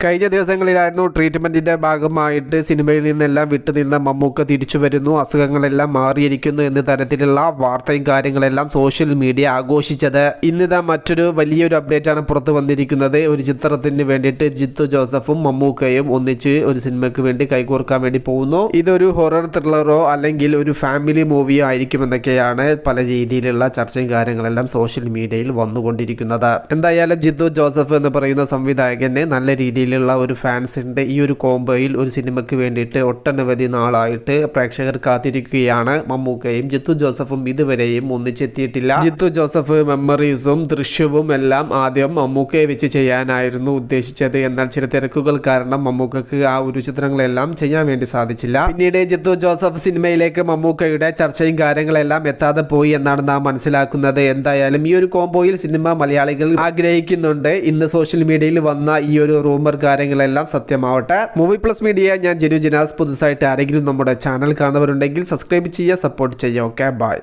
കഴിഞ്ഞ ദിവസങ്ങളിലായിരുന്നു ട്രീറ്റ്മെന്റിന്റെ ഭാഗമായിട്ട് സിനിമയിൽ നിന്നെല്ലാം വിട്ടുനിന്ന മമ്മൂക്ക തിരിച്ചു വരുന്നു. അസുഖങ്ങളെല്ലാം മാറിയിരിക്കുന്നു എന്ന തരത്തിലുള്ള വാർത്തയും കാര്യങ്ങളെല്ലാം സോഷ്യൽ മീഡിയ ആഘോഷിച്ചത്. ഇന്നിതാ മറ്റൊരു വലിയൊരു അപ്ഡേറ്റാണ് പുറത്തു വന്നിരിക്കുന്നത്. ഒരു ചിത്രത്തിന് വേണ്ടിയിട്ട് ജിത്തു ജോസഫും മമ്മൂക്കയും ഒന്നിച്ച് ഒരു സിനിമയ്ക്ക് വേണ്ടി കൈകോർക്കാൻ വേണ്ടി പോകുന്നു. ഇതൊരു ഹൊറർ ത്രില്ലറോ അല്ലെങ്കിൽ ഒരു ഫാമിലി മൂവിയോ ആയിരിക്കുമെന്നൊക്കെയാണ് പല രീതിയിലുള്ള ചർച്ചയും കാര്യങ്ങളെല്ലാം സോഷ്യൽ മീഡിയയിൽ വന്നുകൊണ്ടിരിക്കുന്നത്. എന്തായാലും ജിത്തു ജോസഫ് എന്ന് പറയുന്ന സംവിധായകനെ നല്ല രീതിയിലുള്ള ഒരു ഫാൻസിന്റെ ഈ ഒരു കോംബോയിൽ ഒരു സിനിമയ്ക്ക് വേണ്ടിയിട്ട് ഒട്ടനവധി നാളായിട്ട് പ്രേക്ഷകർ കാത്തിരിക്കുകയാണ് മമ്മൂക്കയും ജിത്തു ജോസഫും ഇതുവരെയും ഒന്നിച്ചെത്തിയിട്ടില്ല. ജിത്തു ജോസഫ് മെമ്മറീസും ദൃശ്യവും എല്ലാം ആദ്യം മമ്മൂക്കയെ വെച്ച് ചെയ്യാനായിരുന്നു ഉദ്ദേശിച്ചത്. എന്നാൽ ചില തിരക്കുകൾ കാരണം മമ്മൂക്കക്ക് ആ ഒരു ചിത്രങ്ങളെല്ലാം ചെയ്യാൻ വേണ്ടി സാധിച്ചില്ല. പിന്നീട് ജിത്തു ജോസഫ് സിനിമയിലേക്ക് മമ്മൂക്കയുടെ ചർച്ചയും കാര്യങ്ങളെല്ലാം എത്താതെ പോയി എന്നാണ് നാം മനസ്സിലാക്കുന്നത്. എന്തായാലും ഈ ഒരു കോംബോയിൽ സിനിമ മലയാളികൾ ആഗ്രഹിക്കുന്നുണ്ട്. ഇന്ന് സോഷ്യൽ മീഡിയയിൽ വന്ന ഈ ഒരു റൂമർ കാര്യങ്ങളെല്ലാം സത്യമാവട്ടെ. മൂവി പ്ലസ് മീഡിയ ഞാൻ ജനു ജനാസ് പുതുസായിട്ട് ആരെങ്കിലും നമ്മുടെ ചാനൽ കാണുന്നവരുണ്ടെങ്കിൽ സബ്സ്ക്രൈബ് ചെയ്യുക സപ്പോർട്ട് ചെയ്യുക. Okay bye